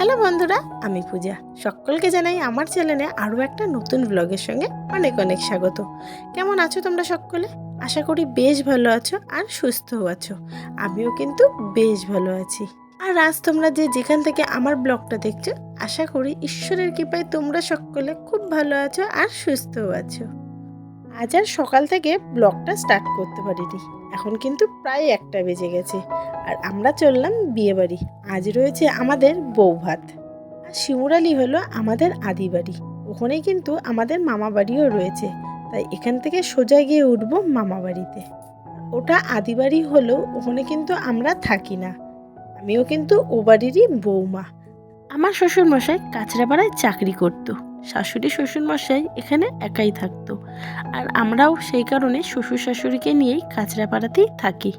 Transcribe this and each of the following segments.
Hello বন্ধুরা, আমি পূজা। সকলকে জানাই আমার চ্যানেলে আরও একটা নতুন ব্লগের সঙ্গে অনেক অনেক স্বাগত। কেমন আছো তোমরা সকলে? আশা করি বেশ ভালো আছো আর সুস্থও আছো। আমিও কিন্তু বেশ ভালো আছি। আর আজ তোমরা যে যেখান থেকে আমার ব্লগটা দেখছ, আশা করি ঈশ্বরের কৃপায় তোমরা সকলে খুব ভালো আছো আর সুস্থও আছো। আজ আর সকাল থেকে ব্লগটা স্টার্ট করতে পারিনি। এখন কিন্তু প্রায় একটা বেজে গেছে। আর আমরা চললাম বিয়েবাড়ি। আজ রয়েছে আমাদের বউ ভাত। আর শিমুরালি হলো আমাদের আদি বাড়ি। ওখানে কিন্তু আমাদের মামা বাড়িও রয়েছে। তাই এখান থেকে সোজা গিয়ে উঠবো মামা বাড়িতে। ওটা আদি বাড়ি হলেও ওখানে কিন্তু আমরা থাকি না। আমিও কিন্তু ও বাড়িরই বৌমা আমার শ্বশুর মশাই কাছড়াপাড়ায় চাকরি করত। শাশুড়ি শ্বশুর মশাই এখানে একাই থাকতো। আর আমরাও সেই কারণে শ্বশুর শাশুড়িকে নিয়েই কাছড়াপাড়াতেই থাকি।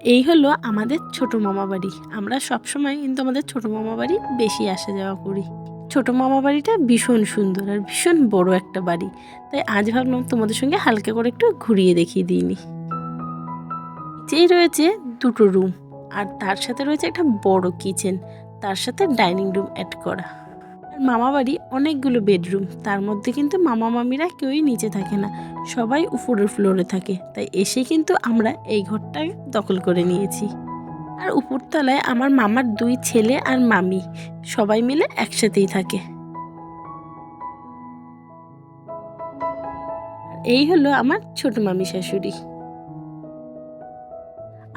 এই হলো আমাদের ছোট মামা বাড়ি। আমরা সবসময় কিন্তু আমাদের ছোট মামা বাড়ি বেশি আসা যাওয়া করি। ছোট মামা বাড়িটা ভীষণ সুন্দর আর ভীষণ বড় একটা বাড়ি। তাই আজ ভাবলাম তোমাদের সঙ্গে হালকা করে একটু ঘুরিয়ে দেখিয়ে দিইনি। নিচেই রয়েছে দুটো রুম। আর তার সাথে রয়েছে একটা বড় কিচেন। তার সাথে ডাইনিং রুম অ্যাড করা। আর মামা বাড়ি অনেকগুলো বেডরুম, তার মধ্যে কিন্তু মামা মামিরা কেউই নিচে থাকে না, সবাই উপরের ফ্লোরে থাকে, তাই এসে কিন্তু আমরা এই ঘরটা দখল করে নিয়েছি। আর উপরতলায় আমার মামার দুই ছেলে আর মামি, সবাই মিলে একসাথেই থাকে। এই হলো আমার ছোট মামি শাশুড়ি।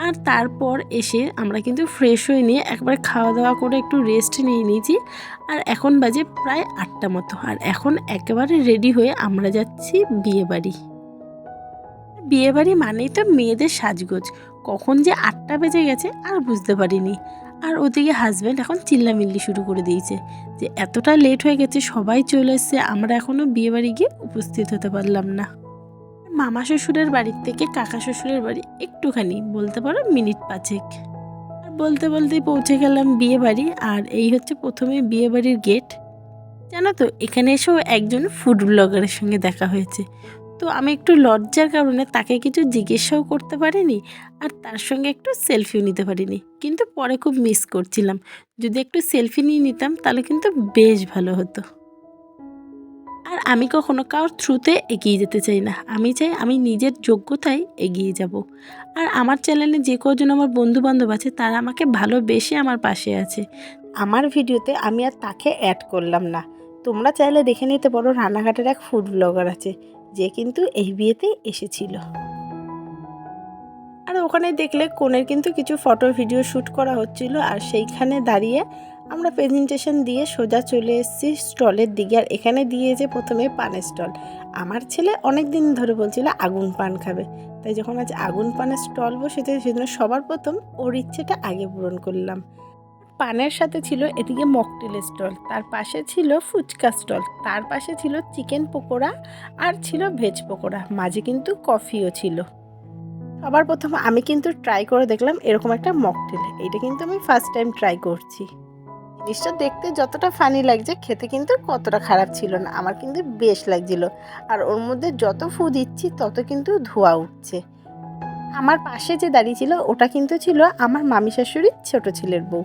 আর তারপর এসে আমরা কিন্তু ফ্রেশ হয়ে নিয়ে একবার খাওয়া দাওয়া করে একটু রেস্ট নিয়ে নিয়েছি। আর এখন বাজে প্রায় আটটা মতো। আর এখন একেবারে রেডি হয়ে আমরা যাচ্ছি বিয়েবাড়ি। বিয়েবাড়ি মানেই তো মেয়েদের সাজগোজ। কখন যে আটটা বেজে গেছে আর বুঝতে পারিনি। আর ওদিকে হাজব্যান্ড এখন চিল্লামিল্লি শুরু করে দিয়েছে যে, এতটা লেট হয়ে গেছে, সবাই চলে এসছে, আমরা এখনও বিয়েবাড়ি গিয়ে উপস্থিত হতে পারলাম না। মামা শ্বশুরের বাড়ির থেকে কাকা শ্বশুরের বাড়ি একটুখানি, বলতে পারো মিনিট পাঁচেক। আর বলতে বলতেই পৌঁছে গেলাম বিয়ে বাড়ি, আর এই হচ্ছে প্রথমে বিয়ে বাড়ির গেট জানো তো, এখানে এসেও একজন ফুড ব্লগারের সঙ্গে দেখা হয়েছে। তো আমি একটু লজ্জার কারণে তাকে কিছু জিজ্ঞাসাও করতে পারিনি, আর তার সঙ্গে একটু সেলফিও নিতে পারিনি। কিন্তু পরে খুব মিস করছিলাম। যদি একটু সেলফি নিয়ে নিতাম, তাহলে কিন্তু বেশ ভালো হতো। আর আমি কখনো কারোর থ্রুতে এগিয়ে যেতে চাই না। আমি চাই আমি নিজের যোগ্যতায় এগিয়ে যাব। আর আমার চ্যানেলে যে কজন আমার বন্ধু বান্ধব আছে, তারা আমাকে ভালোবেসে আমার পাশে আছে। আমার ভিডিওতে আমি আর তাকে অ্যাড করলাম না। তোমরা চাইলে দেখে নিতে পারো রানাঘাটের এক ফুড ব্লগার আছে, যে কিন্তু এই বিয়েতে এসেছিল। আর ওখানে দেখলে কোণের কিন্তু কিছু ফটো ভিডিও শ্যুট করা হচ্ছিল, আর সেইখানে দাঁড়িয়ে আমরা প্রেজেন্টেশন দিয়ে সোজা চলে এসেছি স্টলের দিকে। আর এখানে দিয়েছে প্রথমে পানের স্টল। আমার ছেলে অনেক দিন ধরে বলছিল আগুন পান খাবে। তাই যখন আজ আগুন পানের স্টল বসেছে, সেজন্য সবার প্রথম ওর ইচ্ছেটা আগে পূরণ করলাম। পানের সাথে ছিল এদিকে মকটেলের স্টল, তার পাশে ছিল ফুচকা স্টল, তার পাশে ছিল চিকেন পকোড়া আর ছিল ভেজ পকোড়া, মাঝে কিন্তু কফিও ছিল। সবার প্রথম আমি কিন্তু ট্রাই করে দেখলাম এরকম একটা মকটেল। এইটা কিন্তু আমি ফার্স্ট টাইম ট্রাই করছি। জিনিসটা দেখতে যতটা ফানি লাগছে, খেতে কিন্তু কতটা খারাপ ছিল না। আমার কিন্তু বেশ লাগছিল। আর ওর মধ্যে যত ফু দিচ্ছি, তত কিন্তু ধোয়া উঠছে। আমার পাশে যে দাঁড়িয়ে ছিল, ওটা কিন্তু ছিল আমার মামি শাশুড়ির ছোট ছেলের বউ।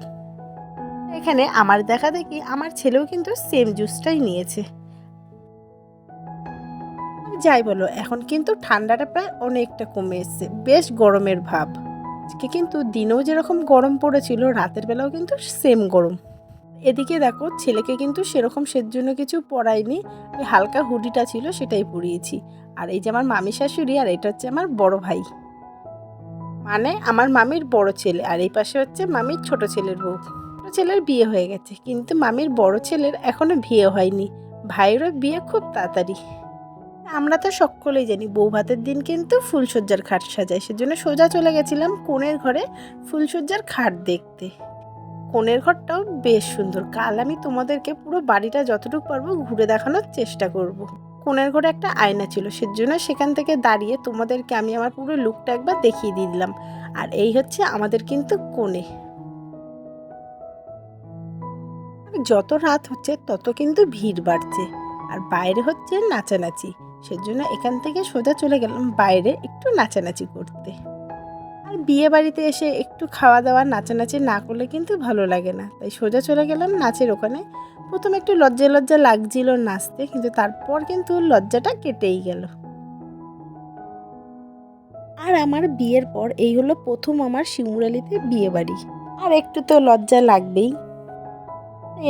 এখানে আমার দেখা দেখি আমার ছেলেও কিন্তু সেম জুসটাই নিয়েছে। যাই বলো, এখন কিন্তু ঠান্ডাটা প্রায় অনেকটা কমে এসছে। বেশ গরমের ভাব। আজকে কিন্তু দিনেও যেরকম গরম পড়েছিল, রাতের বেলাও কিন্তু সেম গরম। এদিকে দেখো, ছেলেকে কিন্তু সেরকম সের জন্য কিছু পরাইনি ওই হালকা হুডিটা ছিল, সেটাই পরিয়েছি। আর এই যে আমার মামি শাশুড়ি, আর এটা হচ্ছে আমার বড় ভাই। মানে আমার মামির বড় ছেলে, আর এই পাশে হচ্ছে মামির ছোট ছেলের বউ। ছোট ছেলের বিয়ে হয়ে গেছে, কিন্তু মামির বড় ছেলের এখনও বিয়ে হয়নি। ভাইয়েরও বিয়ে খুব তাড়াতাড়ি। আমরা তো সকলেই জানি, বউ ভাতের দিন কিন্তু ফুলসজ্জার খাট সাজায়। সেজন্য সোজা চলে গেছিলাম কোণের ঘরে ফুলসজ্জার খাট দেখতে। কোণের ঘরটাও বেশ সুন্দর। কাল আমি তোমাদেরকে পুরো বাড়িটা যতটুকু পারব ঘুরে দেখানোর চেষ্টা করব। কোণের ঘরে একটা আয়না ছিল, সেজন্য সেখান থেকে দাঁড়িয়ে তোমাদেরকে আমি আমার পুরো লুকটা একবার দেখিয়ে দিয়ে দিলাম। আর এই হচ্ছে আমাদের কিন্তু কোণে। যত রাত হচ্ছে, তত কিন্তু ভিড় বাড়ছে। আর বাইরে হচ্ছে নাচানাচি, সেজন্য এখান থেকে সোজা চলে গেলাম বাইরে একটু নাচানাচি করতে। আর বিয়ে বাড়িতে এসে একটু খাওয়া দাওয়া, নাচানাচি না করলে কিন্তু ভালো লাগে না। তাই সোজা চলে গেলাম নাচের ওখানে। প্রথম একটু লজ্জা লজ্জা লাগছিল নাচতে, কিন্তু তারপর কিন্তু লজ্জাটা কেটেই গেল। আর আমার বিয়ের পর এই হলো প্রথম আমার শিমুরালিতে বিয়ে বাড়ি। আর একটু তো লজ্জা লাগবেই।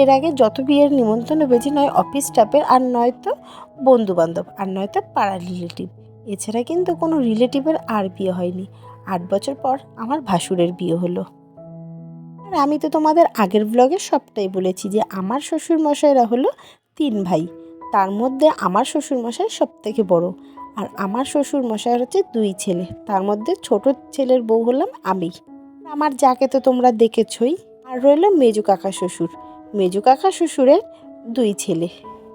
এর আগে যত বিয়ের নিমন্ত্রণ হয়েছে নয় অফিস স্টাফের আর নয়তো বন্ধু বান্ধব আর নয়তো পাড়ার রিলেটিভ এছাড়া কিন্তু কোনো রিলেটিভের আর বিয়ে হয়নি। আট বছর পর আমার ভাসুরের বিয়ে হলো। আর আমি তো তোমাদের আগের ব্লগে সবটাই বলেছি যে আমার শ্বশুর মশাইরা হলো তিন ভাই। তার মধ্যে আমার শ্বশুর মশাই সব থেকে বড় আর আমার শ্বশুর মশাইয়ের হচ্ছে দুই ছেলে। তার মধ্যে ছোট ছেলের বউ হলাম আমি। আমার যাকে তো তোমরা দেখেছই, আর রইল মেজু কাকা শ্বশুর। মেজু কাকা শ্বশুরের দুই ছেলে।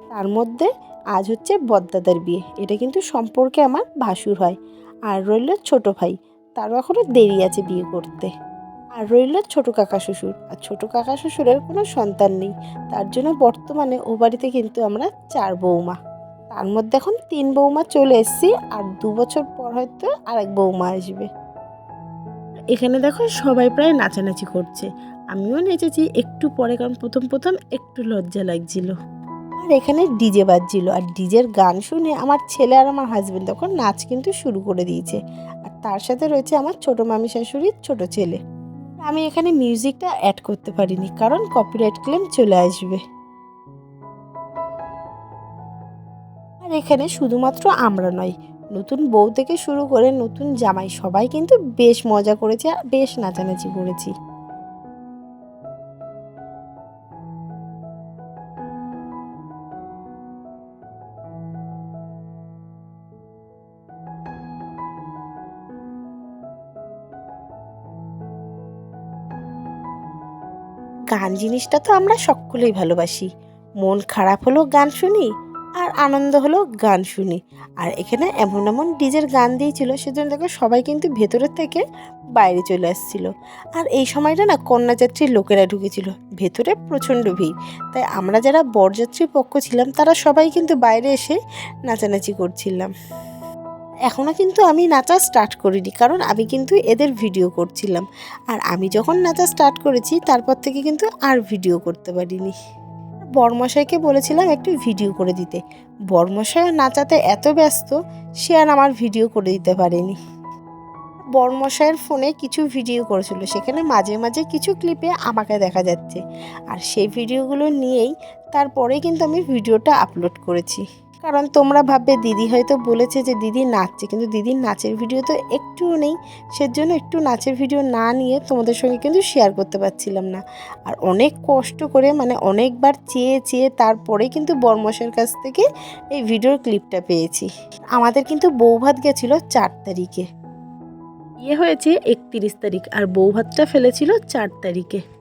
তার মধ্যে আজ হচ্ছে বদ্দাদার বিয়ে। এটা কিন্তু সম্পর্কে আমার ভাসুর হয়। আর রইল ছোট ভাই। তারও এখনও দেরি আছে বিয়ে করতে। আর রইল ছোটো কাকা শ্বশুর। আর ছোটো কাকা শ্বশুরের কোনো সন্তান নেই। তার জন্য বর্তমানে ও বাড়িতে কিন্তু আমরা চার বৌমা। তার মধ্যে এখন তিন বৌমা চলে এসেছি। আর দু বছর পর হয়তো আরেক বৌমা আসবে। এখানে দেখো সবাই প্রায় নাচানাচি করছে। আমিও নেচেছি একটু পরে কারণ প্রথম প্রথম একটু লজ্জা লাগছিল। আর এখানে ডিজে বাজছিল আর ডিজের গান শুনে আমার ছেলে আর আমার হাজব্যান্ড তখন নাচ কিন্তু শুরু করে দিয়েছে। আর তার সাথে রয়েছে আমার ছোট মামি শাশুড়ির ছোট ছেলে। আমি এখানে মিউজিকটা অ্যাড করতে পারিনি, কারণ কপিরাইট ক্লেম চলে আসবে। আর এখানে শুধুমাত্র আমরা নয়, নতুন বউ থেকে শুরু করে নতুন জামাই সবাই কিন্তু বেশ মজা করেছে আর বেশ নাচানাচি করেছি। গান জিনিসটা তো আমরা সকলেই ভালোবাসি। মন খারাপ হলেও গান শুনি আর আনন্দ হলেও গান শুনি। আর এখানে এমন এমন ডিজের গান দিয়েছিল, সেজন্য দেখো সবাই কিন্তু ভেতরের থেকে বাইরে চলে আসছিল। আর এই সময়টা না কন্যাযাত্রীর লোকেরা ঢুকেছিল। ভেতরে প্রচণ্ড ভিড়। তাই আমরা যারা বরযাত্রীর পক্ষ ছিলাম, তারা সবাই কিন্তু বাইরে এসে নাচানাচি করছিলাম। এখনও কিন্তু আমি নাচা স্টার্ট করিনি, কারণ আমি কিন্তু এদের ভিডিও করছিলাম। আর আমি যখন নাচা স্টার্ট করেছি, তারপর থেকে কিন্তু আর ভিডিও করতে পারিনি। বরমশাইকে বলেছিলাম একটু ভিডিও করে দিতে। বরমশাই নাচাতে এত ব্যস্ত, সে আর আমার ভিডিও করে দিতে পারেনি। বরমশাইয়ের ফোনে কিছু ভিডিও করেছিল, সেখানে মাঝে মাঝে কিছু ক্লিপে আমাকে দেখা যাচ্ছে। আর সেই ভিডিওগুলো নিয়েই তারপরে কিন্তু আমি ভিডিওটা আপলোড করেছি। কারণ তোমরা ভাববে, দিদি হয়তো বলেছে যে দিদি নাচছে। কিন্তু দিদির নাচের ভিডিও তো একটুও নেই। সেজন্য একটু নাচের ভিডিও না নিয়ে তোমাদের সঙ্গে কিন্তু শেয়ার করতে পারছিলাম না। আর অনেক কষ্ট করে মানে অনেকবার চেয়ে চেয়ে তারপরে কিন্তু বর্মশের কাছ থেকে এই ভিডিওর ক্লিপটা পেয়েছি। আমাদের কিন্তু বৌভাত গেছিল চার তারিখে। ইয়ে হয়েছে একত্রিশ তারিখ, আর বৌভাতটা ফেলেছিল চার তারিখে।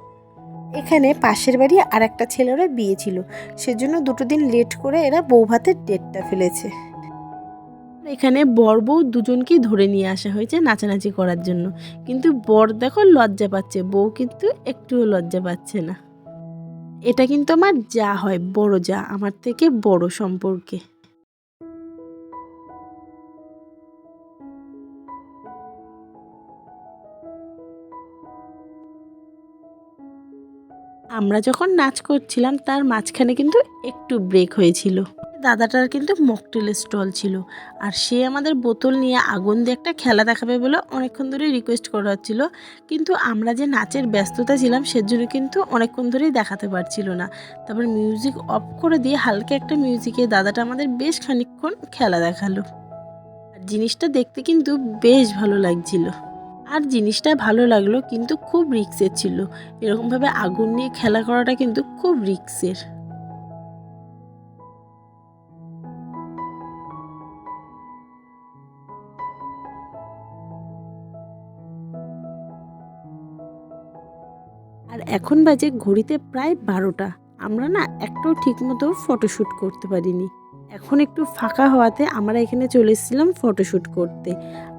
এখানে পাশের বাড়ি আর একটা ছেলেরা বিয়ে ছিল। সেজন্য দুটো দিন লেট করে এরা বউ ভাতের ডেটটা ফেলেছে। এখানে বর বউ দুজনকেই ধরে নিয়ে আসা হয়েছে নাচানাচি করার জন্য। কিন্তু বর দেখো লজ্জা পাচ্ছে, বউ কিন্তু একটুও লজ্জা পাচ্ছে না। এটা কিন্তু আমার যা হয়, বড় যা, আমার থেকে বড় সম্পর্কে। আমরা যখন নাচ করছিলাম, তার মাঝখানে কিন্তু একটু ব্রেক হয়েছিল। দাদাটার কিন্তু মকটেলের স্টল ছিল। আর সে আমাদের বোতল নিয়ে আগুন দিয়ে একটা খেলা দেখাবে বলে অনেকক্ষণ ধরে রিকোয়েস্ট করা হচ্ছিল। কিন্তু আমরা যে নাচের ব্যস্ততা ছিলাম সেজন্য কিন্তু অনেকক্ষণ ধরেই দেখাতে পারছিল না। তারপর মিউজিক অফ করে দিয়ে হালকা একটা মিউজিকে দাদাটা আমাদের বেশ খানিকক্ষণ খেলা দেখাল। জিনিসটা দেখতে কিন্তু বেশ ভালো লাগছিল। আর জিনিসটা ভালো লাগল, কিন্তু খুব রিক্সের ছিল। এরকমভাবে আগুন নিয়ে খেলা করাটা কিন্তু খুব রিক্সের। আর এখন বাজে ঘড়িতে প্রায় বারোটা। আমরা না একটাও ঠিকমতো ফটোশ্যুট করতে পারিনি। এখন একটু ফাঁকা হওয়াতে আমরা এখানে চলে এসেছিলাম ফটোশ্যুট করতে।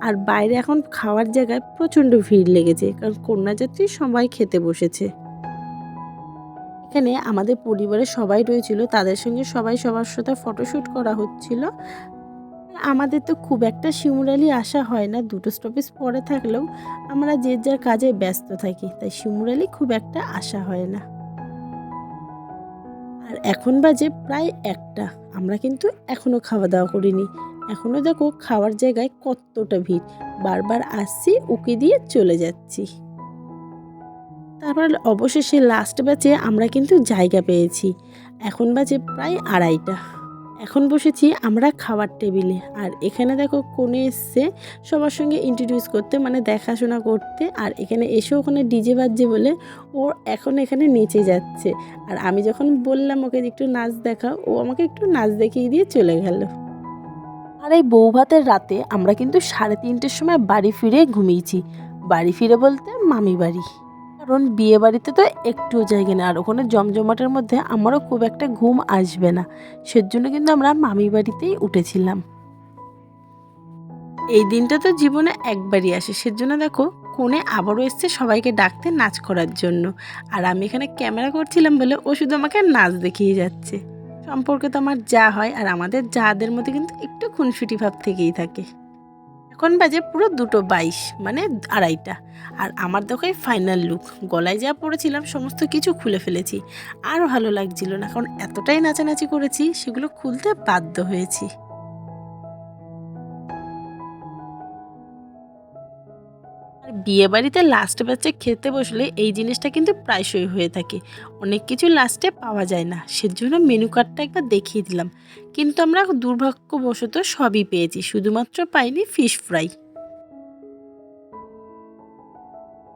আর বাইরে এখন খাওয়ার জায়গায় প্রচণ্ড ভিড় লেগেছে, কারণ কন্যাযাত্রী সবাই খেতে বসেছে। এখানে আমাদের পরিবারের সবাই রয়েছিল, তাদের সঙ্গে সবাই সবার সাথে ফটোশ্যুট করা হচ্ছিল। আমাদের তো খুব একটা শিমুরালি আসা হয় না, দুটো স্টপেজ পরে থাকলেও আমরা যে যার কাজে ব্যস্ত থাকি, তাই শিমুরালি খুব একটা আসা হয় না। আর এখন বাজে প্রায় একটা। আমরা কিন্তু এখনও খাওয়া দাওয়া করিনি। এখনও দেখো খাওয়ার জায়গায় কতটা ভিড়। বারবার আসছি, উকি দিয়ে চলে যাচ্ছি। তারপর অবশেষে লাস্ট ব্যাচে আমরা কিন্তু জায়গা পেয়েছি। এখন বাজে প্রায় আড়াইটা। এখন বসেছি আমরা খাওয়ার টেবিলে। আর এখানে দেখো কোণে এসছে সবার সঙ্গে ইন্ট্রোডিউস করতে মানে দেখাশোনা করতে। আর এখানে এসে ওখানে ডিজে বাজছে বলে ও এখন এখানে নেচে যাচ্ছে। আর আমি যখন বললাম ওকে একটু নাচ দেখা ও আমাকে একটু নাচ দেখিয়ে দিয়ে চলে গেল। আর এই বৌভাতের রাতে আমরা কিন্তু সাড়ে তিনটের সময় বাড়ি ফিরে ঘুমিয়েছি। বাড়ি ফিরে বলতে মামি বাড়ি। কারণ বিয়ে বাড়িতে তো একটুও জায়গা নেই। আর ওখানে জমজমাটের মধ্যে আমারও খুব একটা ঘুম আসবে না। সেজন্য কিন্তু আমরা মামি বাড়িতেই উঠেছিলাম। এই দিনটা তো জীবনে একবারই আসে। সেজন্য দেখো, কোণে আবারও এসছে সবাইকে ডাকতে নাচ করার জন্য। আর আমি এখানে ক্যামেরা করছিলাম বলে ও শুধু আমাকে নাচ দেখিয়ে যাচ্ছে। সম্পর্কে তো আমার যা হয় আর আমাদের যাদের মধ্যে কিন্তু একটু খুনসুটি ভাব থেকেই থাকে। এখন বাজে পুরো দুটো বাইশ মানে আড়াইটা। আর আমার দেখো ফাইনাল লুক গলায় যা পরেছিলাম, সমস্ত কিছু খুলে ফেলেছি। আর ভালো লাগছিল না, কারণ এতটাই নাচানাচি করেছি, সেগুলো খুলতে বাধ্য হয়েছি। বিয়ে বাড়িতে লাস্ট ব্যাচে খেতে বসলে এই জিনিসটা কিন্তু প্রায়শই হয়ে থাকে। অনেক কিছু লাস্টে পাওয়া যায় না। সেজন্য মেনু কার্ডটা একবার দেখিয়ে দিলাম। কিন্তু আমরা দুর্ভাগ্যবশত সবই পেয়েছি। শুধুমাত্র পাইনি ফিশ ফ্রাই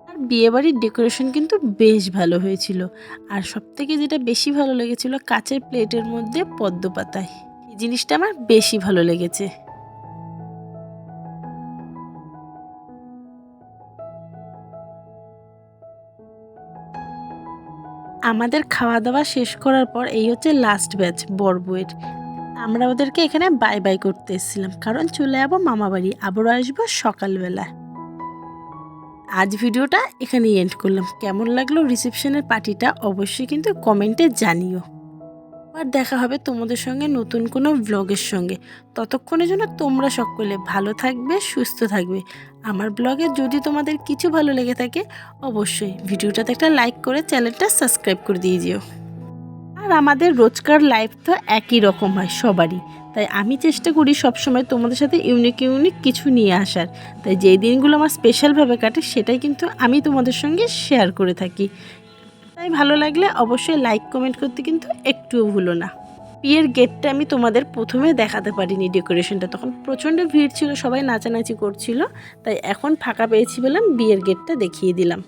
আর বিয়েবাড়ির ডেকোরেশন কিন্তু বেশ ভালো হয়েছিল। আর সবথেকে যেটা বেশি ভালো লেগেছিল কাচের প্লেটের মধ্যে পদ্ম পাতায়। এই জিনিসটা আমার বেশি ভালো লেগেছে। আমাদের খাওয়া দাওয়া শেষ করার পর এই হচ্ছে লাস্ট ব্যাচ বরবুয়ের। আমরা ওদেরকে এখানে বাই বাই করতে এসেছিলাম কারণ চলে যাব মামা বাড়ি, আবারও আসব সকালবেলা আজ ভিডিওটা এখানেই এন্ড করলাম। কেমন লাগল রিসেপশনের পার্টিটা অবশ্যই কিন্তু কমেন্টে জানিও। আর দেখা হবে তোমাদের সঙ্গে নতুন কোনো ব্লগের সঙ্গে। ততক্ষণের জন্য তোমরা সকলে ভালো থাকবে, সুস্থ থাকবে। আমার ব্লগে যদি তোমাদের কিছু ভালো লেগে থাকে, অবশ্যই ভিডিওটাতে একটা লাইক করে চ্যানেলটা সাবস্ক্রাইব করে দিয়ে যেও আর আমাদের রোজকার লাইফ তো একই রকম হয়, সবারই। তাই আমি চেষ্টা করি সবসময় তোমাদের সাথে ইউনিক ইউনিক কিছু নিয়ে আসার। তাই যেই দিনগুলো আমার স্পেশালভাবে কাটে, সেটাই কিন্তু আমি তোমাদের সঙ্গে শেয়ার করে থাকি। তাই ভালো লাগলে অবশ্যই লাইক কমেন্ট করতে কিন্তু একটুও ভুলো না। বিয়ের গেটটা আমি তোমাদের প্রথমে দেখাতে পারিনি ডেকোরেশনটা তখন প্রচণ্ড ভিড় ছিল, সবাই নাচানাচি করছিল, তাই এখন ফাঁকা পেয়েছি বললাম বিয়ের গেটটা দেখিয়ে দিলাম।